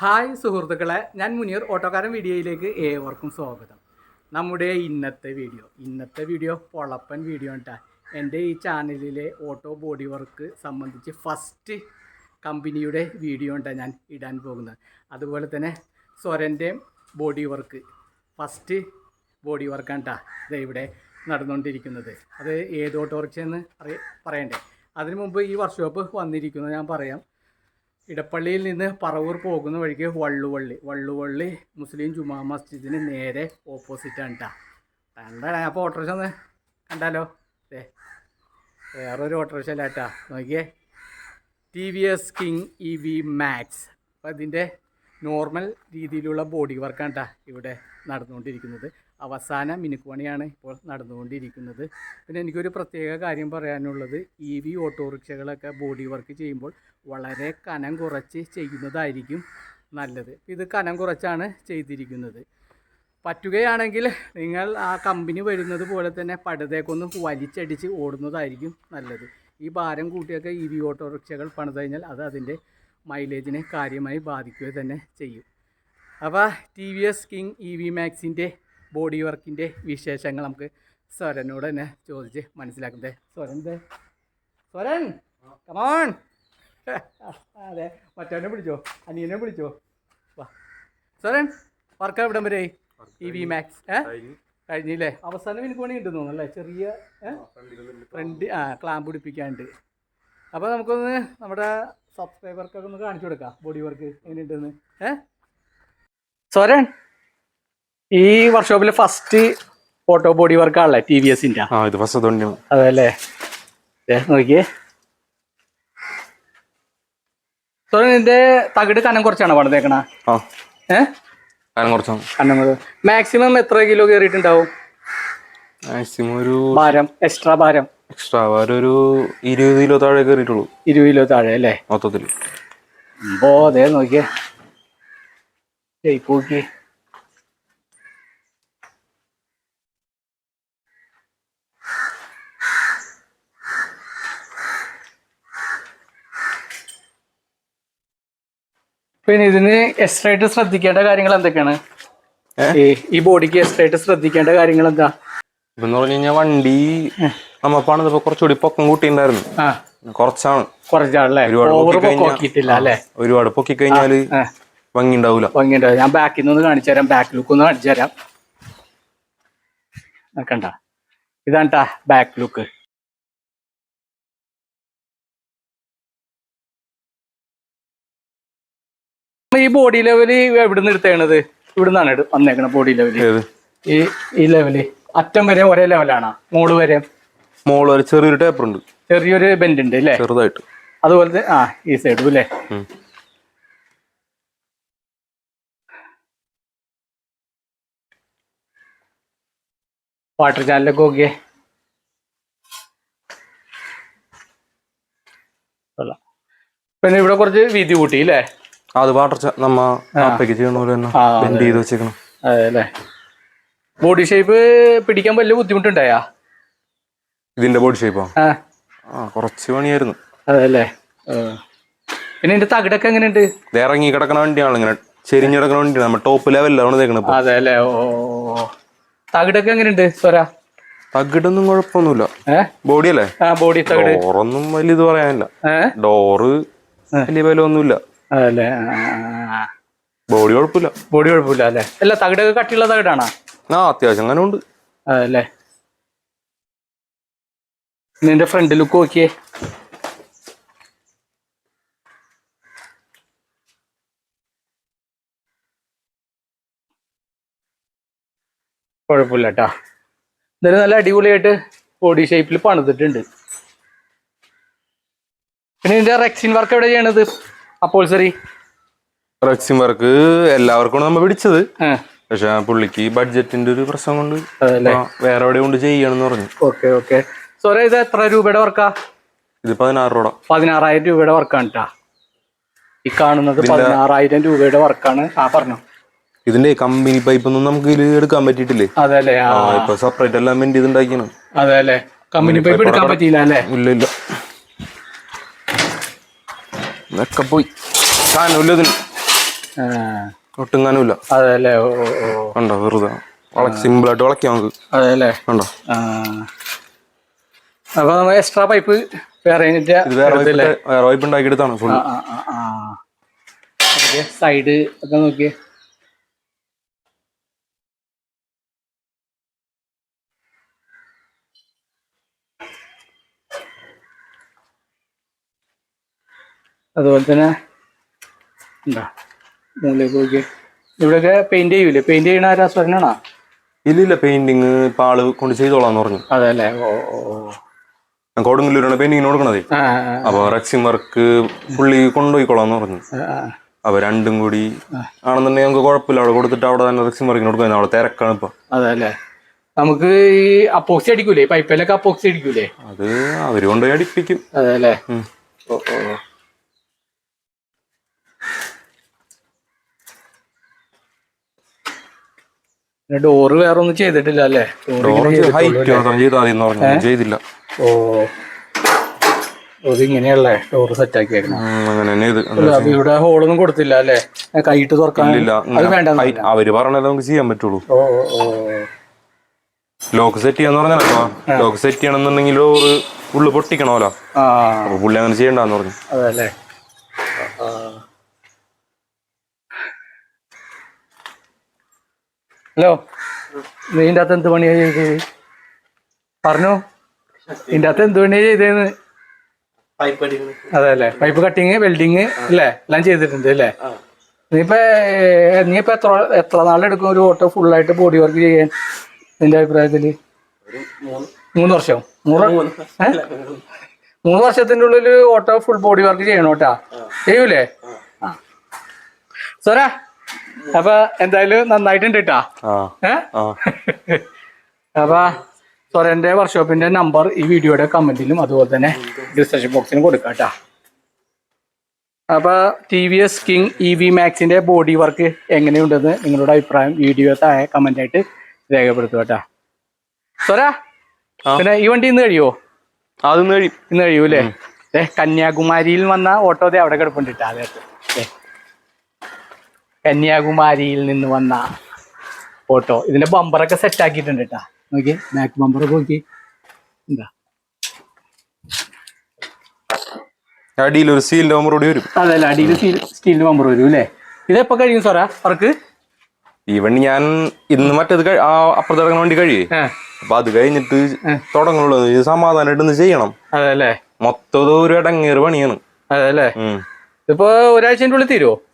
Hi സുഹൃത്തുക്കളെ ഞാൻ മുനീർ ഓട്ടോക്കാരൻ വീഡിയോയിലേക്ക് ഏവർക്കും സ്വാഗതം. നമ്മുടെ ഇന്നത്തെ വീഡിയോ ഇന്നത്തെ വീഡിയോ പൊളപ്പൻ വീഡിയോ കേട്ടാ എന്റെ ഈ ചാനലിലെ ഓട്ടോ ബോഡി വർക്ക് സംബന്ധിച്ച് ഫസ്റ്റ് കമ്പനിയുടെ വീഡിയോ ഉണ്ടാ ഞാൻ ഇടാൻ പോകുന്നത്. അതുപോലെ തന്നെ സ്വരന്റെ ബോഡി വർക്ക് ഫസ്റ്റ് ബോഡി വർക്കാണ് കേട്ടാ ഇത് ഇവിടെ നടന്നുകൊണ്ടിരിക്കുന്നത്. അത് ഏത് ഓട്ടോറിക്ഷ എന്ന് അറിയ പറയണ്ടേ? അതിനു മുമ്പ് ഈ വർക്ക്ഷോപ്പ് വന്നിരിക്കുന്നത് ഞാൻ പറയാം. ഇടപ്പള്ളിയിൽ നിന്ന് പറവൂർ പോകുന്ന വഴിക്ക് വള്ളുവള്ളി. വള്ളുവള്ളി മുസ്ലിം ജുമാ മസ്ജിദിന് നേരെ ഓപ്പോസിറ്റാണ് കേട്ടോ കണ്ടാ അപ്പോൾ ഓട്ടോറിക്ഷ ഒന്ന് കണ്ടാലോ? അതെ വേറൊരു ഓട്ടോറിക്ഷ അല്ല കേട്ടാ നോക്കിയേ. T V S King E V Max അപ്പോൾ അതിന്റെ നോർമൽ രീതിയിലുള്ള ബോഡി വർക്കാണ് കേട്ടോ ഇവിടെ നടന്നുകൊണ്ടിരിക്കുന്നത്. അവസാന മിനുക്കുപണിയാണ് ഇപ്പോൾ നടന്നുകൊണ്ടിരിക്കുന്നത്. പിന്നെ എനിക്കൊരു പ്രത്യേക കാര്യം പറയാനുള്ളത്. ഇ വി ഓട്ടോറിക്ഷകളൊക്കെ ബോഡി വർക്ക് ചെയ്യുമ്പോൾ വളരെ കനം കുറച്ച് ചെയ്യുന്നതായിരിക്കും നല്ലത്. ഇത് കനം കുറച്ചാണ് ചെയ്തിരിക്കുന്നത്. പറ്റുകയാണെങ്കിൽ നിങ്ങൾ ആ കമ്പനി വരുന്നത് പോലെ തന്നെ പടുതേക്കൊന്ന് വലിച്ചടിച്ച് ഓടുന്നതായിരിക്കും നല്ലത്. ഈ ഭാരം കൂട്ടിയൊക്കെ ഇ വി ഓട്ടോറിക്ഷകൾ പണിത് കഴിഞ്ഞാൽ അത് അതിന്റെ മൈലേജിനെ കാര്യമായി ബാധിക്കുക തന്നെ ചെയ്യും. അപ്പോൾ T V S King E V മാക്സിന്റെ body വർക്കിന്റെ വിശേഷങ്ങൾ നമുക്ക് സ്വരനോട് തന്നെ ചോദിച്ച് മനസ്സിലാക്കുന്നത് സ്വരൻ ദേ. സ്വരൻ കമോൺ അതെ മറ്റവനെ വിളിച്ചോ? അനിയനെ വിളിച്ചോ? വാ. സ്വരൻ വർക്ക് എവിടം വരെ? ഇ വി മാക്സ് ഏ? കഴിഞ്ഞില്ലേ? അവസാനം എനിക്ക് പണി ഉണ്ട് തോന്നുന്നു അല്ലേ? ചെറിയ ഫ്രണ്ട് ആ ക്ലാമ്പ് പിടിപ്പിക്കാണ്ട്. അപ്പോൾ നമുക്കൊന്ന് നമ്മുടെ സബ്സ്ക്രൈബർക്കൊക്കെ ഒന്ന് കാണിച്ചു കൊടുക്കാം. ബോഡി വർക്ക് എങ്ങനെയുണ്ടെന്ന് ഏ? സ്വരൻ ഈ വർക്ക്ഷോപ്പിലെ ഫസ്റ്റ് ഓട്ടോ ബോഡി വർക്കാണല്ലേ ടി വി എസിന്റെ അതല്ലേ? നോക്കിയേ. ഇതിന്റെ തകിട് കനം കുറച്ചാണ് പണിതേക്കണ? മാക്സിമം എത്ര കിലോ കേറിയിട്ടുണ്ടാവും? മാക്സിമം ഒരു ഭാരം എക്സ്ട്രാ ഭാരം? എക്സ്ട്രാ ഒരു ഇരുപത് കിലോ താഴെ കയറിയിട്ടുള്ളൂ ഇരുപത് കിലോ താഴെ അല്ലേ? മൊത്തത്തിൽ ഓ അതെ നോക്കിയേ. പിന്നെ ഇതിന് എക്സ്ട്രാ ആയിട്ട് ശ്രദ്ധിക്കേണ്ട കാര്യങ്ങൾ എന്തൊക്കെയാണ്? ഈ ബോഡിക്ക് എക്സ്ട്രാ ആയിട്ട് ശ്രദ്ധിക്കേണ്ട കാര്യങ്ങൾ എന്താ? ഇപ്പം പറഞ്ഞു കഴിഞ്ഞാൽ വണ്ടി നമ്മപ്പാണ് കുറച്ചുകൂടി പൊക്കം കൂട്ടിണ്ടായിരുന്നു. കുറച്ചാണ്. കുറച്ചാണല്ലേ? ഒരുപാട് പൊക്കി കഴിഞ്ഞാൽ ഭംഗി ഉണ്ടാവൂല ഭംഗിയുണ്ട് ഞാൻ ബാക്കിൽ നിന്ന് കാണിച്ചു തരാം. ബാക്ക് ലുക്ക് ഒന്ന് കാണിച്ചു തരാം. കണ്ട ഇതാണ്ടാ ബാക്ക് ലുക്ക് ഈ ബോഡി ലെവൽ എവിടെ നിന്ന് എടുത്തേണത് ഇവിടെ നിന്നാണ് വന്നേക്കണ ബോഡി ലെവൽ ഈ ഈ ലെവൽ അറ്റം വരെ ഒരേ ലെവലാണ് മോൾ വരെ? മോൾ വരെ ചെറിയൊരു ടേപ്പർ ഉണ്ട്. ചെറിയൊരു ബെൻഡ് ഉണ്ട് അല്ലേ ചെറുതായിട്ട്. അതുപോലെ ആ ഈ സൈഡും അല്ലേ. വാട്ടർ ചാനലൊക്കെ നോക്കിയേ. പിന്നെ ഇവിടെ കുറച്ച് വീതി കൂട്ടി അല്ലേ അത് വാട്ടർ നമ്മ അപ്പയ്ക്ക് ചെയ്യണ പോലെ തന്നെ ബെൻഡ് ചെയ്ത് വെച്ചേക്കണം. അതെ ബോഡി ഷേപ്പ് പിടിക്കാൻ വലിയ ബുദ്ധിമുട്ടുണ്ടായാ? ഇതിന്റെ ബോഡി ഷേപ്പോ ആ? കുറച്ച് പണിയായിരുന്നു. അതെ അല്ലേ ആ. പിന്നെ എന്റെ തകിടൊക്കെ എങ്ങനെയുണ്ട്? ഇത് ഇറങ്ങി കിടക്കണ വണ്ടിയാണ് ഇങ്ങനെ ചെരിഞ്ഞിടക്കണ വണ്ടിയാണ്. നമ്മ ടോപ്പ് ലെവലിലാണ് തേക്കണത് ഇപ്പൊ. അതെ അല്ലേ ഓ. തകിടൊക്കെ എങ്ങനെയുണ്ട്? സ്വര? തകിടൊന്നും കുഴപ്പമൊന്നുമില്ല. ബോഡി അല്ലേ? ബോഡി തകിട്. ഡോറൊന്നും വലിയ ഇത് പറയാനില്ല. ഡോറ് വലിയ ബലമൊന്നുമില്ല. അതല്ലേ? ബോഡി കുഴപ്പമില്ല. ബോഡി കുഴപ്പമില്ല അല്ലേ? അല്ല തകിടൊക്കെ കട്ടിയുള്ള തകിടാണോ? ആ അത്യാവശ്യം അങ്ങനെ ഉണ്ട്. അതല്ലേ? നിന്റെ ഫ്രണ്ട് ലുക്ക് നോക്കിയേ. കുഴപ്പമില്ല കേട്ടാ എന്തായാലും നല്ല അടിപൊളിയായിട്ട് ബോഡി ഷേപ്പിൽ പണിതിട്ടുണ്ട്. പിന്നെ ഇതിന്റെ റെക്സിൻ വർക്ക് എവിടെ ചെയ്യണത്? അപ്പോൾസറി റക്സിം വർക്ക് എല്ലാവർക്കും നമ്മൾ പിടിച്ചത്. പക്ഷെ പുള്ളിക്ക് ബഡ്ജറ്റിന്റെ ഒരു പ്രശ്നം കൊണ്ട് വേറെ എവിടെ കൊണ്ട് ചെയ്യണമെന്ന് പറഞ്ഞു. Okay okay. സോറി ഇത് എത്ര രൂപയുടെ വർക്കാ ഇത് പതിനാറ് രൂപ പതിനാറായിരം രൂപയുടെ വർക്കാണ് കേട്ടാ ഈ കാണുന്നത് പതിനാറായിരം രൂപയുടെ വർക്കാണ് ആ പറഞ്ഞു. ഇതിന്റെ കമ്പനി പൈപ്പ് ഒന്നും നമുക്ക് ഇതിൽ എടുക്കാൻ പറ്റിയിട്ടില്ലേ? അതെ സെപ്പറേറ്റ് എല്ലാം മെന്റ് ചെയ്തുണ്ടാക്കിയാണ് അതെ അല്ലേ കമ്പനി പൈപ്പ് എടുക്കാൻ പറ്റിയില്ല അല്ലേ? ഇല്ല ഇല്ല. ഇതൊക്കെ പോയി. സാധനമില്ല ഇതിന് ഒട്ടും സാധനമില്ല അതെ ഉണ്ടോ വെറുതെ. സിമ്പിൾ ആയിട്ട് വളയ്ക്കാം നമുക്ക്. അതെല്ലേ ഉണ്ടോ അപ്പൊ നമ്മൾ എക്സ്ട്രാ പൈപ്പ് വേറെ വേറെ പൈപ്പ് ഉണ്ടാക്കിയെടുത്താണ് ഫുൾ സൈഡ് ഒക്കെ നോക്കിയേ. അതുപോലെ തന്നെ എന്താ? മൂലയൊക്കെ നോക്കി ഇവിടെയൊക്കെ പെയിന്റ് ചെയ്യൂലേ? പെയിന്റ് ചെയ്യണ ആരാ? സ്വരനാണോ? ഇല്ലില്ല പെയിന്റിങ് ഇപ്പൊ ആൾ കൊണ്ട് ചെയ്തോളാന്ന് പറഞ്ഞു. അതല്ലേ? ഓ കൊടുങ്ങല്ലൂരാണ് പെയിന്റിങ്ങിന് കൊടുക്കണതേ. അപ്പൊ റെക്സിം വർക്ക് പുള്ളി കൊണ്ടുപോയിക്കോളാന്ന് പറഞ്ഞു. അപ്പൊ രണ്ടും കൂടി ആണെന്നുണ്ടെങ്കിൽ നമുക്ക് കുഴപ്പമില്ല. അവിടെ കൊടുത്തിട്ട് അവിടെ തന്നെ റക്സി വർക്കിന് കൊടുക്കാൻ. അവിടെ തിരക്കാണ് ഇപ്പൊ. അതല്ലേ. നമുക്ക് ഈ അപ്പോക്സി അടിക്കൂലേ? പൈപ്പിലൊക്കെ അപ്പോക്സി അടിക്കൂലേ? അത് അവർ കൊണ്ടുപോയി അടിപ്പിക്കും. അതല്ലേ? ഓ ഓ. പിന്നെ ഡോറ് വേറെ ഒന്നും ചെയ്തിട്ടില്ല അല്ലേ? ഡോറ് ചെയ്തില്ല. ഓ ഇത് ഇങ്ങനെയല്ലേ ഡോറ് സെറ്റ് ആക്കിയായിരുന്നു ഇവിടെ ഹോളൊന്നും കൊടുത്തില്ല അല്ലേ? കൈയിട്ട് അത് വേണ്ട അവർ പറഞ്ഞാലേ നമുക്ക് ചെയ്യാൻ പറ്റുള്ളൂ. ഓ ഓ ലോക്ക് സെറ്റ് ചെയ്യാന്ന് പറഞ്ഞാലോ ലോക്ക് സെറ്റ് ചെയ്യണമെന്നുണ്ടെങ്കിൽ ഒരു ഉള്ളു പൊട്ടിക്കണമല്ലോ. അപ്പൊ പുള്ളി അങ്ങനെ ചെയ്യണ്ടെന്ന് പറഞ്ഞു. അതല്ലേ? ഹലോ നീ ഇതിന്റെ അകത്ത് എന്ത് പണിയാ ചെയ്തത്? പറഞ്ഞു. നിന്റെ അകത്ത് എന്ത് പണിയാ ചെയ്തതെന്ന് അതെ അല്ലേ പൈപ്പ് കട്ടിങ് വെൽഡിങ് അല്ലേ? എല്ലാം ചെയ്തിട്ടുണ്ട് അല്ലേ? നീയിപ്പോ നീപ്പ നീ ഇപ്പൊ എത്ര എത്ര നാളെടുക്കും ഒരു ഓട്ടോ ഫുള്ളായിട്ട് ബോഡി വർക്ക് ചെയ്യാൻ? നിന്റെ അഭിപ്രായത്തിൽ? മൂന്ന്. വർഷം? മൂന്ന്? മൂന്ന്. വർഷത്തിന്റെ ഉള്ളിൽ ഓട്ടോ ഫുൾ ബോഡി വർക്ക് ചെയ്യണം കേട്ടാ ചെയ്യൂലേ? സോരാ അപ്പൊ എന്തായാലും നന്നായിട്ടുണ്ട് കേട്ടാ അപ്പൊ സൊറന്റെ വർക്ക്ഷോപ്പിന്റെ നമ്പർ ഈ വീഡിയോയുടെ കമന്റിലും അതുപോലെ തന്നെ ഡിസ്ക്രിപ്ഷൻ ബോക്സിലും കൊടുക്കാം കേട്ടാ അപ്പൊ T V S King E V മാക്സിന്റെ body work എങ്ങനെയുണ്ടെന്ന് നിങ്ങളുടെ അഭിപ്രായം വീഡിയോ താഴെ കമന്റ് ആയിട്ട് രേഖപ്പെടുത്തുക കേട്ടാ സോരാ ആ. പിന്നെ ഈ വണ്ടി ഇന്ന് കഴിയുമോ അത് കഴിയും. ഇന്ന് കഴിയൂലേ കന്യാകുമാരിയിൽ വന്ന ഓട്ടോ അവിടെ കിടപ്പുണ്ട് കേട്ടാ അതിനകത്ത്. കന്യാകുമാരിയിൽ നിന്ന് വന്ന ഓട്ടോ ഇതിന്റെ ബമ്പറൊക്കെ സെറ്റ് ആക്കിയിട്ടുണ്ട് കേട്ടാ നോക്കി ബാക്ക് ബമ്പർ നോക്കി. എന്താ? അടിയിൽ ഒരു സീൽ നമ്പർ കൂടി വരും. അതല്ല അടിയിൽ സ്റ്റീൽ സ്റ്റീലിന്റെ ബമ്പർ വരും അല്ലേ? ഇതെപ്പോ കഴിയും സാറാ അവർക്ക് ഈവൺ ഞാൻ ഇന്ന് മറ്റേത് അപ്പുറത്ത് ഇറങ്ങാൻ വേണ്ടി കഴിയേ. അപ്പൊ അത് കഴിഞ്ഞിട്ട് തുടങ്ങുള്ളൂ സമാധാനമായിട്ട് ഒന്ന് ചെയ്യണം. അതല്ലേ? മൊത്തം ഒരു ഇടങ്ങേറ് പണിയാണ്. അതല്ലേ? അല്ലേ ഇപ്പൊ ഒരാഴ്ചന്റെ ഉള്ളിൽ തീരുമോ ആ ഒരാഴ്ച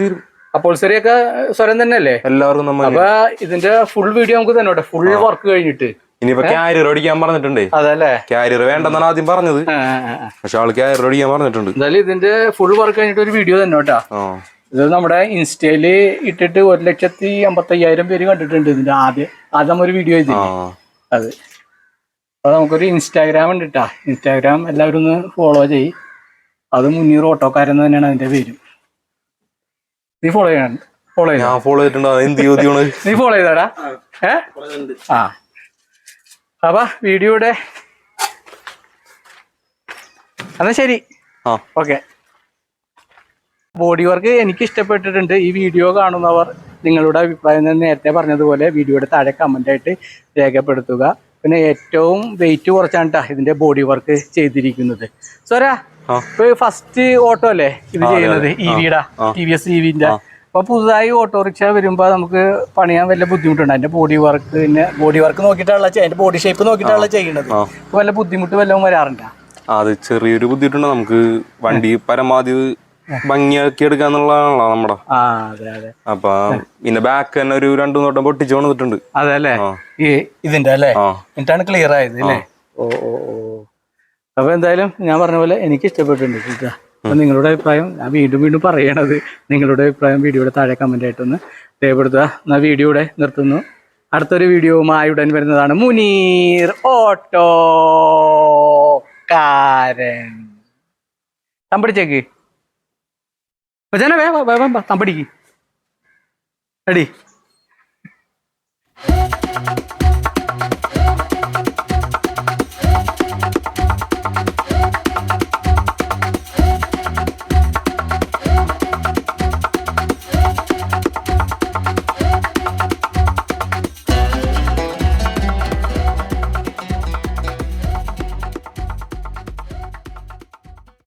തീരും. അപ്പോൾ ശരിയൊക്കെ സ്വരം തന്നെ അല്ലേ എല്ലാവർക്കും നമ്മൾ അപ്പൊ ഇതിന്റെ ഫുൾ വീഡിയോ നമുക്ക് തന്നെ ഫുൾ വർക്ക് കഴിഞ്ഞിട്ട്. ഇനിയിപ്പോ ക്യാരിയർ ഓടിക്കാൻ പറഞ്ഞിട്ടുണ്ട്. അതല്ലേ? ക്യാരിയർ വേണ്ടെന്നാണ് ആദ്യം പറഞ്ഞത്. പക്ഷെ ആൾ ക്യാരിയർ ഓടിക്കാൻ പറഞ്ഞിട്ടുണ്ട്. എന്തായാലും ഇതിന്റെ ഫുൾ വർക്ക് കഴിഞ്ഞിട്ട് ഒരു വീഡിയോ തന്നെ കേട്ടാ. ഇത് നമ്മുടെ ഇൻസ്റ്റയിൽ ഇട്ടിട്ട് ഒരു ലക്ഷത്തി അമ്പത്തി അയ്യായിരം പേര് കണ്ടിട്ടുണ്ട് ഇതിന്റെ ആദ്യം ആദ്യം നമ്മൾ ഒരു വീഡിയോ ചെയ്തു അത്. അപ്പൊ നമുക്കൊരു ഇൻസ്റ്റാഗ്രാം ഉണ്ട് കേട്ടാ ഇൻസ്റ്റാഗ്രാം എല്ലാവരും ഒന്ന് ഫോളോ ചെയ്യ്. അത് മുന്നീർ ഓട്ടോക്കാരെന്ന് തന്നെയാണ് അതിന്റെ പേര്. നീ ഫോളോ ചെയ്യണം. ഫോളോ ഞാൻ ഫോളോ ചെയ്തിട്ടുണ്ട്. നീ ഫോളോ ചെയ്താടാ. ഏ? ആ. അപ്പൊ വീഡിയോയുടെ എന്നാ ശരി. ഓക്കെ. ബോഡി വർക്ക് എനിക്ക് ഇഷ്ടപ്പെട്ടിട്ടുണ്ട്. ഈ വീഡിയോ കാണുന്നവർ നിങ്ങളുടെ അഭിപ്രായം ഞാൻ നേരത്തെ പറഞ്ഞതുപോലെ വീഡിയോയുടെ താഴെ കമന്റ് ആയിട്ട് രേഖപ്പെടുത്തുക. പിന്നെ ഏറ്റവും വെയിറ്റ് കുറച്ചാണ് ട്ടാ ഇതിന്റെ ബോഡി വർക്ക് ചെയ്തിരിക്കുന്നത്. സോരാ. ഇപ്പൊ ഫസ്റ്റ് ഓട്ടോ അല്ലേ ഇത് ചെയ്യുന്നത്? ഇ വിയുടെ ടി വി എസ് ഇ വിന്റെ അപ്പൊ പുതുതായി ഓട്ടോറിക്ഷ വരുമ്പോ നമുക്ക് പണിയാൻ വല്ല ബുദ്ധിമുട്ടുണ്ട്? അതിന്റെ ബോഡി വർക്ക് പിന്നെ ബോഡി വർക്ക് നോക്കിയിട്ടാണല്ലോ അതിന്റെ ബോഡി ഷേപ്പ് നോക്കിയിട്ടാണല്ലോ ചെയ്യുന്നത് അപ്പൊ വല്ല ബുദ്ധിമുട്ട് വല്ലതും വരാറുണ്ട്? അത് ചെറിയൊരു ബുദ്ധിമുട്ടുണ്ട്. നമുക്ക് വണ്ടി പരമാവധി ഭംഗിയാക്കി എടുക്കാന്നുള്ളതാണല്ലോ നമ്മുടെ. അപ്പൊ പിന്നെ ബാക്ക് തന്നെ ഒരു രണ്ടു നോട്ടം പൊട്ടിച്ചു വന്നിട്ടുണ്ട്. അതെ അല്ലേ? ഇതിന്റെ അല്ലേ? എന്നിട്ടാണ് ക്ലിയർ ആയത് അല്ലേ? ഓ ഓ ഓ. അപ്പൊ എന്തായാലും ഞാൻ പറഞ്ഞ പോലെ എനിക്ക് ഇഷ്ടപ്പെട്ടിട്ടുണ്ട് അപ്പൊ നിങ്ങളുടെ അഭിപ്രായം ഞാൻ വീണ്ടും വീണ്ടും പറയണത് നിങ്ങളുടെ അഭിപ്രായം വീഡിയോയുടെ താഴെ കമന്റ് ആയിട്ടൊന്ന് രേഖപ്പെടുത്തുക. എന്നാ വീഡിയോയുടെ നിർത്തുന്നു. അടുത്തൊരു വീഡിയോവുമായി ഉടൻ വരുന്നതാണ് മുനീർ ഓട്ടോ കാരൻ. തമ്പടിച്ചേക്ക് വേ, വേ, വേ, തമ്പടിക്ക്. അടി